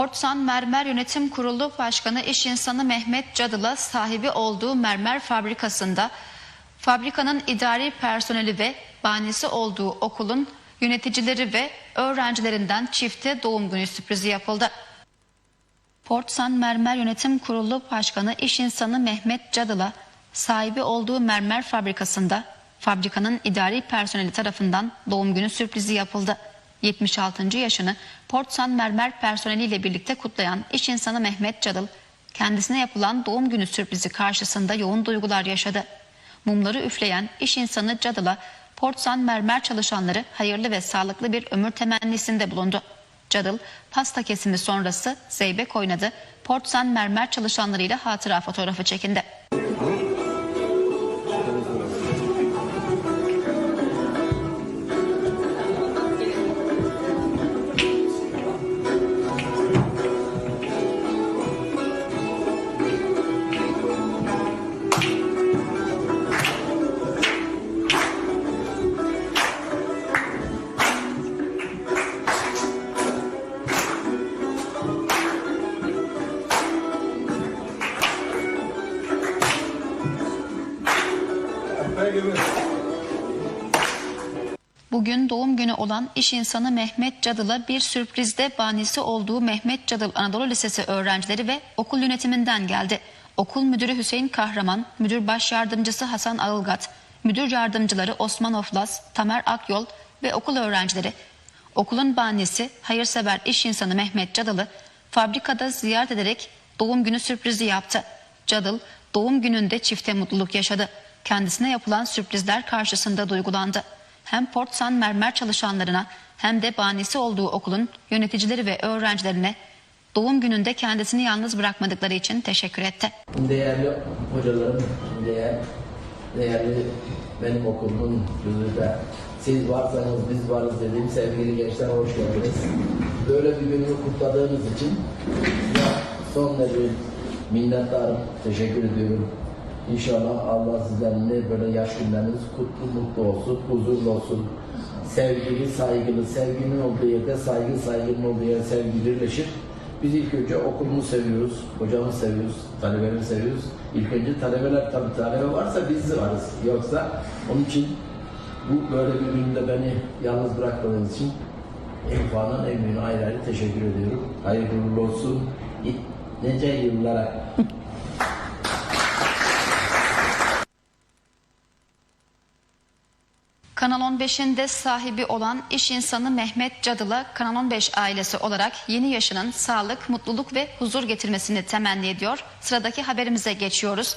Ortsan Mermer Yönetim Kurulu Başkanı iş insanı Mehmet Cadıl'a sahibi olduğu mermer fabrikasında fabrikanın idari personeli ve banisi olduğu okulun yöneticileri ve öğrencilerinden çifte doğum günü sürprizi yapıldı. Portsan Mermer Yönetim Kurulu Başkanı iş insanı Mehmet Cadıl'a sahibi olduğu mermer fabrikasında fabrikanın idari personeli tarafından doğum günü sürprizi yapıldı. 76. yaşını Portsan Mermer personeliyle birlikte kutlayan iş insanı Mehmet Cadıl kendisine yapılan doğum günü sürprizi karşısında yoğun duygular yaşadı. Mumları üfleyen iş insanı Cadıl'a Portsan Mermer çalışanları hayırlı ve sağlıklı bir ömür temennisinde bulundu. Cadıl pasta kesimi sonrası zeybek oynadı. Portsan mermer çalışanlarıyla hatıra fotoğrafı çekindi. Bugün doğum günü olan iş insanı Mehmet Cadıl'a bir sürprizde banisi olduğu Mehmet Cadıl Anadolu Lisesi öğrencileri ve okul yönetiminden geldi. Okul müdürü Hüseyin Kahraman, müdür baş yardımcısı Hasan Ağılgat, müdür yardımcıları Osman Oflas, Tamer Akyol ve okul öğrencileri. Okulun banisi hayırsever iş insanı Mehmet Cadıl'ı fabrikada ziyaret ederek doğum günü sürprizi yaptı. Cadıl doğum gününde çifte mutluluk yaşadı. Kendisine yapılan sürprizler karşısında duygulandı. Hem Portsan mermer çalışanlarına hem de banisi olduğu okulun yöneticileri ve öğrencilerine doğum gününde kendisini yalnız bırakmadıkları için teşekkür etti. Değerli hocalarım, değer, değerli benim okulumun yüzüde siz varsanız biz varız dediğim sevgili gençler hoş geldiniz. Böyle bir günü kutladığınız için son derece minnettarım, teşekkür ediyorum. İnşallah Allah sizden ne böyle yaş günleriniz kutlu mutlu olsun, huzurlu olsun. Sevgili, saygılı, sevginin olduğu yerde saygı, saygının olduğu yerde sevgi birleşir. Biz ilk önce okulumuzu seviyoruz, hocamızı seviyoruz, talebemizi seviyoruz. İlk önce talebeler tabii talebe varsa biz varız. Yoksa onun için bu böyle bir günde beni yalnız bırakmadığınız için en büyüğüne ayrı ayrı teşekkür ediyorum. Hayırlı olsun. Nice yıllara. Kanal 15'in de sahibi olan iş insanı Mehmet Cadıl'a Kanal 15 ailesi olarak yeni yaşının sağlık, mutluluk ve huzur getirmesini temenni ediyor. Sıradaki haberimize geçiyoruz.